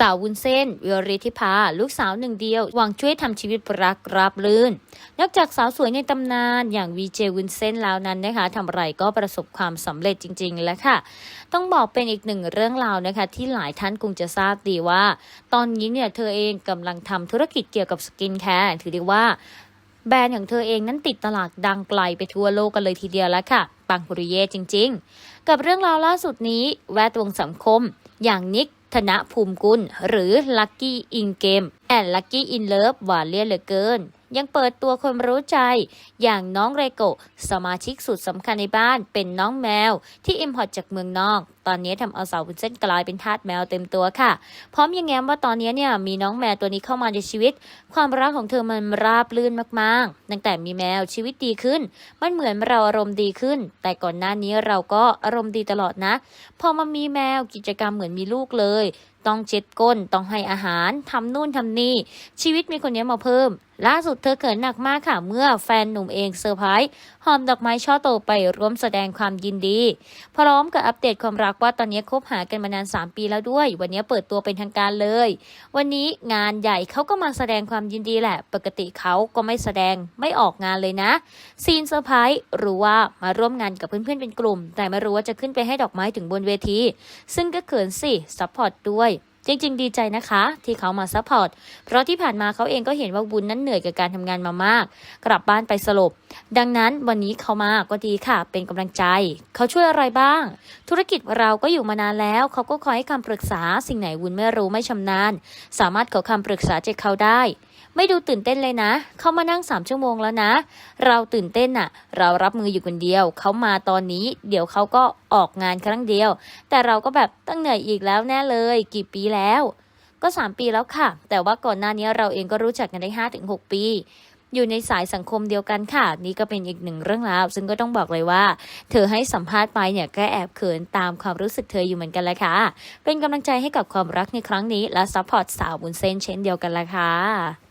สาววุ้นเส้นวิริธิภาลูกสาวหนึ่งเดียว หวังช่วยทำชีวิตรักราบรื่น นอกจากสาวสวยในตำนานอย่างวีเจวุ้นเส้นแล้วนั้นนะคะทำอะไรก็ประสบความสำเร็จจริง ๆ แล้วค่ะ ต้องบอกเป็นอีกหนึ่งเรื่องราวนะคะ ที่หลายท่านคงจะทราบดีว่า ตอนนี้เนี่ยเธอเองกำลังทำธุรกิจเกี่ยวกับสกินแคร์ถือได้ว่าแบรนด์ของเธอเองนั้นติดตลาดดังไกลไปทั่วโลกกันเลยทีเดียวแล้วค่ะ ปังปุริเย่จริง ๆ กับเรื่องราวล่าสุดนี้ แวดวงสังคม อย่างนิก ธนภูมิกุล หรือลักกี้อินเกมแอนลักกี้อินเลิฟหวานเลี่ยนเหลือเกิน ยังเปิดตัวคนรู้ใจ อย่างน้องเรโกสมาชิกสุดสำคัญในบ้านเป็นน้องแมวที่อิมพอร์ตจากเมืองนอก อนนี้ทำเอาสาววุ้นเส้นกลายเป็นทาสแมวเต็มตัวค่ะ พร้อมยังแง้มว่าตอนนี้เนี่ยมีน้องแมวตัวนี้เข้ามาในชีวิต ความรักของเธอมันราบลื่นมากๆ ตั้งแต่มีแมวชีวิตดีขึ้น มันเหมือนเราอารมณ์ดีขึ้น แต่ก่อนหน้านี้เราก็อารมณ์ดีตลอดนะ พอมามีแมวกิจกรรมเหมือนมีลูกเลย ต้องเช็ดก้น ต้องให้อาหาร ทำนู่นทำนี่ ชีวิตมีคนนี้มาเพิ่ม ล่าสุดเธอเขินหนักมากค่ะ เมื่อแฟนหนุ่มเองเซอร์ไพรส์หอมดอกไม้ช่อโตไปร่วมแสดงความยินดี พร้อมกับอัปเดตความรักว่าตอนนี้คบหากันมานาน 3 ปีแล้วด้วย วันนี้เปิดตัวเป็นทางการเลย วันนี้งานใหญ่เขาก็มาแสดงความยินดีแหละ ปกติเขาก็ไม่แสดงไม่ออกงานเลยนะ ซีนเซอร์ไพรส์รู้ว่ามาร่วมงานกับเพื่อนๆเป็นกลุ่ม แต่ไม่รู้ว่าจะขึ้นไปให้ดอกไม้ถึงบนเวที ซึ่งก็เขินสิซัพพอร์ตด้วย จริงๆ ดีใจนะคะ ที่เขามาซัพพอร์ต เพราะที่ผ่านมาเขาเองก็เห็นว่าบุญนั้นเหนื่อยกับการทำงานมามาก กลับบ้านไปสลบ ดังนั้นวันนี้เขามาก็ดีค่ะ เป็นกำลังใจ เขาช่วยอะไรบ้าง ธุรกิจเราก็อยู่มานานแล้ว เขาก็คอยให้คำปรึกษา สิ่งไหนวุ้นไม่รู้ไม่ชำนาญ สามารถขอคำปรึกษาจากเขาได้ ไม่ดูตื่นเต้นเลยนะ เขามานั่งสามชั่วโมงแล้วนะ เราตื่นเต้นน่ะเรารับมืออยู่คนเดียว เขามาตอนนี้ เดี๋ยวเขาก็ออกงานครั้งเดียว แต่เราก็แบบตั้งเหนื่อยอีกแล้วแน่เลย กี่ปีแล้ว ก็ 3 ปีแล้วค่ะ แต่ว่าก่อนหน้านี้เราเองก็รู้จักกันได้ 5-6 ปีอยู่ในสายสังคมเดียวกันค่ะ นี่ก็เป็นอีกหนึ่งเรื่องราว ซึ่งก็ต้องบอกเลยว่า เธอให้สัมภาษณ์ไปเนี่ยก็แอบเขินตามความรู้สึกเธออยู่เหมือนกันแหละค่ะ เป็นกำลังใจให้กับความรักในครั้งนี้และซัพพอร์ตสาวบุญเส้นเช่นเดียวกันละค่ะ